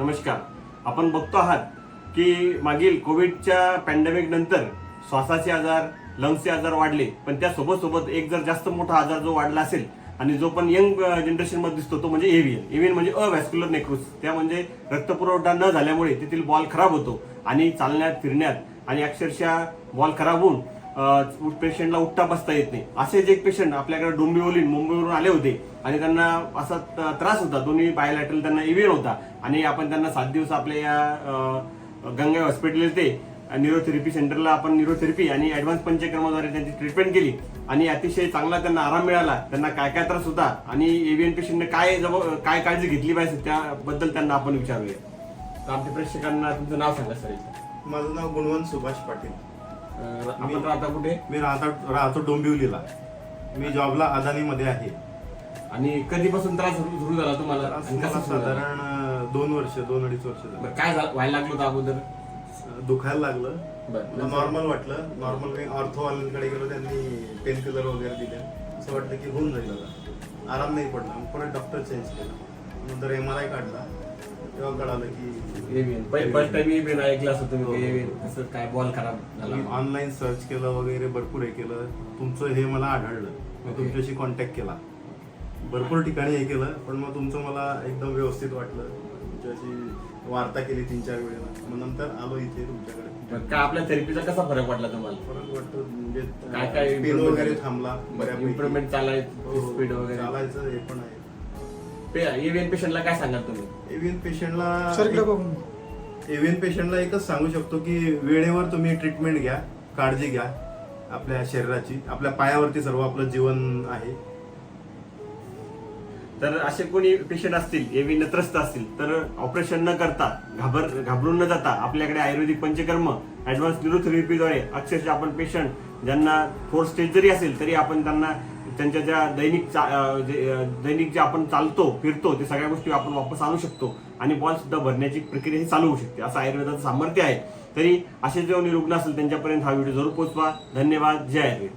नमस्कार. आपण बघतो आहात की मागील कोविडच्या पॅन्डेमिक नंतर श्वासाचे आजार लंग्सचे आजार वाढले. पण त्यासोबत सोबत एक जर जास्त मोठा आजार जो वाढला असेल आणि जो पण यंग जनरेशनमध्ये दिसतो तो म्हणजे एव्हीएन एव्हीएन म्हणजे अव्हॅस्क्युलर नेक्रोस त्या म्हणजे रक्तपुरवठा न झाल्यामुळे तेथील बॉल खराब होतो आणि चालण्यात फिरण्यात आणि अक्षरशः बॉल खराब होऊन पेशंटला उठता बसता येत नाही. असेच एक पेशंट आपल्याकडे डोंबिवली मुंबईवरून आले होते आणि त्यांना असा त्रास होता. दोन्ही बायलॅटरल त्यांना एव्हियन होता आणि आपण त्यांना सात दिवस आपल्या या गंगा हॉस्पिटल येते न्यूरोथेरपी सेंटरला आपण न्यूरोथेरपी आणि ऍडव्हान्स पंचक्रमाद्वारे त्यांची ट्रीटमेंट केली. आणि अतिशय चांगला त्यांना आराम मिळाला. त्यांना काय काय त्रास होता आणि एव्हीएन पेशंटने काय जब- काय काळजी घेतली पाहिजे त्याबद्दल त्यांना आपण विचारूया. तर आमच्या प्रेक्षकांना तुमचं नाव सांगा सर. माझं नाव गुणवंत सुभाष पाटील. आपण राहता कुठे? मी राहता राहतो डोंबिवलीला. मी जॉबला अदानीमध्ये आहे. आणि कधीपासून त्रास सुरू सुरू झाला तुम्हाला? आणि मला कसा सुरू झाला? साधारण अं, दोन वर्ष दोन अडीच वर्ष झालं. बरं, काय झालं- व्हायला लागलं होतं अगोदर? दुखायला लागलं. बरं, नॉर्मल वाटलं. नॉर्मल मी ऑर्थोवाल्यांकडे गेलो त्यांनी पेन किलर वगैरे दिले. असं वाटलं की होऊन जाईल आता. आराम नाही पडला मग परत डॉक्टर चेंज केला. नंतर एम आर आय काढला. तेव्हा कळालं की फर्स्ट टाइम ऐकलं असं तुम्ही कसं काय बॉल खराब मी ऑनलाईन सर्च केलं वगैरे भरपूर हे केलं. तुमचं हे मला आढळलं. मी. तुमच्याशी कॉन्टॅक्ट केला. भरपूर ठिकाणी हे केलं पण मग तुमचं मला एकदम व्यवस्थित वाटलं. तुमच्याशी वार्ता केली तीन चार वेळेला. मग नंतर आलो इथे तुमच्याकडे. बरं, काय आपल्या थेरपीचा कसा फरक पडला तुम्हाला? फरक वाटतो म्हणजे काय काय पेन improvement वगैरे झालं? थांबला बऱ्यापैकी. इम्प्रुव्हमेंट हो, चालायची स्पीड वगैरे. चालायचं हे पण आहे. एव्हियन पेशंटला काय सांगाल तुम्ही? एव्हियन पेशंटला एव्हियन पेशंटला एकच सांगू शकतो की वेळेवर तुम्ही ट्रीटमेंट घ्या काळजी घ्या आपल्या शरीराची आपल्या पायावरती सर्व आपलं जीवन आहे. तर असे कोणी पेशंट असतील एव्हियन त्रस्त असतील तर ऑपरेशन न करता घाबर घाबरून न जाता आपल्याकडे आयुर्वेदिक पंचकर्म ऍडव्हान्स न्यूरोथेरपीद्वारे अक्षरशः आपण पेशंट ज्यांना फोर स्टेज जरी असेल तरी आपण त्यांना त्यांच्या ज्या दैनिक चा- दैनिक जे आपण चालतो फिरतो ते सगळ्या गोष्टी आपण वापस आणू शकतो. आणि बॉल सुद्धा भरण्याची प्रक्रिया ही चालू होऊ शकते. असं आयुर्वेदाचं सामर्थ्य आहे. तरी असे जे रुग्ण असेल त्यांच्यापर्यंत हा व्हिडिओ जरूर पोहोचवा. धन्यवाद. जय आयुर्वेद.